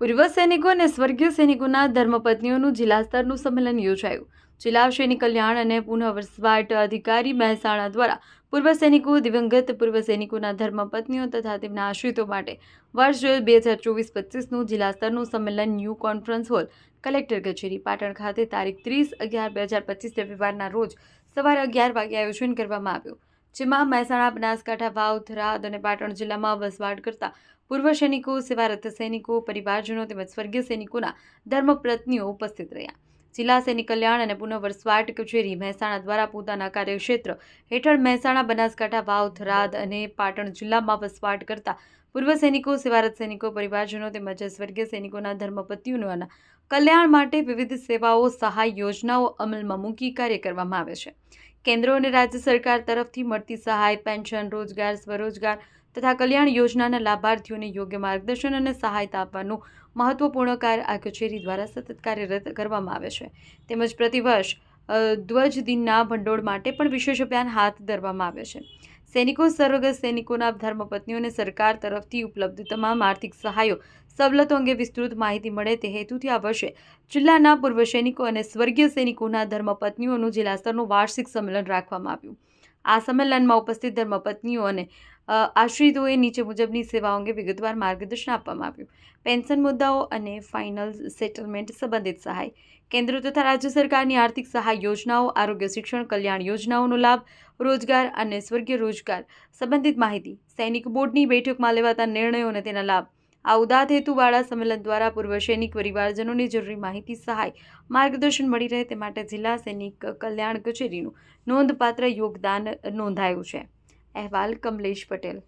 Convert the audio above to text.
પૂર્વ સૈનિકો અને સ્વર્ગીય સૈનિકોના ધર્મપત્નીઓનું જિલ્લા સ્તરનું સંમેલન યોજાયું. જિલ્લા સૈનિક કલ્યાણ અને પુનઃવસવાટ અધિકારી મહેસાણા દ્વારા પૂર્વ સૈનિકો, દિવંગત પૂર્વ સૈનિકોના ધર્મપત્નીઓ તથા તેમના આશ્રિતો માટે વર્ષ બે હજાર ચોવીસ પચીસનું જિલ્લા સ્તરનું સંમેલન ન્યૂ કોન્ફરન્સ હોલ, કલેક્ટર કચેરી, પાટણ ખાતે તારીખ ત્રીસ અગિયાર બે હજાર પચીસ, રવિવારના રોજ સવારે અગિયાર વાગે આયોજન કરવામાં આવ્યું. જેમાં મહેસાણા, બનાસકાંઠા, વાવ, થરાદ અને પાટણ જિલ્લામાં વસવાટ કરતા પૂર્વ સૈનિકો, સેવારત સૈનિકો, પરિવારજનો તેમજ સ્વર્ગીય સૈનિકોના ધર્મપ્રત્નીઓ ઉપસ્થિત રહ્યા. જિલ્લા સૈનિક કલ્યાણ અને પુનઃવસવાટ કચેરી મહેસાણા દ્વારા પોતાના કાર્યક્ષેત્ર હેઠળ મહેસાણા, બનાસકાંઠા, વાવ, થરાદ અને પાટણ જિલ્લામાં વસવાટ કરતા પૂર્વ સૈનિકો, સેવારત સૈનિકો, પરિવારજનો તેમજ સ્વર્ગીય સૈનિકોના ધર્મપતિઓના કલ્યાણ માટે વિવિધ સેવાઓ, સહાય યોજનાઓ અમલમાં મૂકી કાર્ય કરવામાં આવે છે. કેન્દ્ર અને રાજ્ય સરકાર તરફથી મળતી સહાય, પેન્શન, રોજગાર, સ્વરોજગાર તથા કલ્યાણ યોજનાના લાભાર્થીઓને યોગ્ય માર્ગદર્શન અને સહાયતા આપવાનું મહત્વપૂર્ણ કાર્ય આ કચેરી દ્વારા સતત કાર્યરત કરવામાં આવે છે. તેમજ પ્રતિવર્ષ ધ્વજ દિનના ભંડોળ માટે પણ વિશેષ અભિયાન હાથ ધરવામાં આવે છે. સૈનિકો સર્વગત સૈનિકોના ધર્મપત્નીઓને સરકાર તરફથી ઉપલબ્ધ તમામ આર્થિક સહાયો, સવલતો અંગે વિસ્તૃત માહિતી મળે તે હેતુથી આ વર્ષે જિલ્લાના પૂર્વ સૈનિકો અને સ્વર્ગીય સૈનિકોના ધર્મપત્નીઓનું જિલ્લા સ્તરનું વાર્ષિક સંમેલન રાખવામાં આવ્યું. આ સંમેલનમાં ઉપસ્થિત ધર્મપત્નીઓ અને આશ્રિતોએ નીચે મુજબની સેવાઓ અંગે વિગતવાર માર્ગદર્શન આપવામાં આવ્યું. પેન્શન મુદ્દાઓ અને ફાઇનલ સેટલમેન્ટ સંબંધિત સહાય. કેન્દ્ર તથા રાજ્ય સરકારની આર્થિક સહાય યોજનાઓ, આરોગ્ય શિક્ષણ, કલ્યાણ યોજનાઓનો લાભ, રોજગાર અને સ્વર્ગીય રોજગાર સંબંધિત માહિતી. સૈનિક બોર્ડની બેઠકમાં લેવાતા નિર્ણયો અને તેના લાભ. આ ઉદાત હેતુવાળા સંમેલન દ્વારા પૂર્વ સૈનિક પરિવારજનોની જરૂરી માહિતી, સહાય, માર્ગદર્શન મળી રહે તે માટે જિલ્લા સૈનિક કલ્યાણ કચેરીનું નોંધપાત્ર યોગદાન નોંધાયું છે. અહેવાલ કમલેશ પટેલ.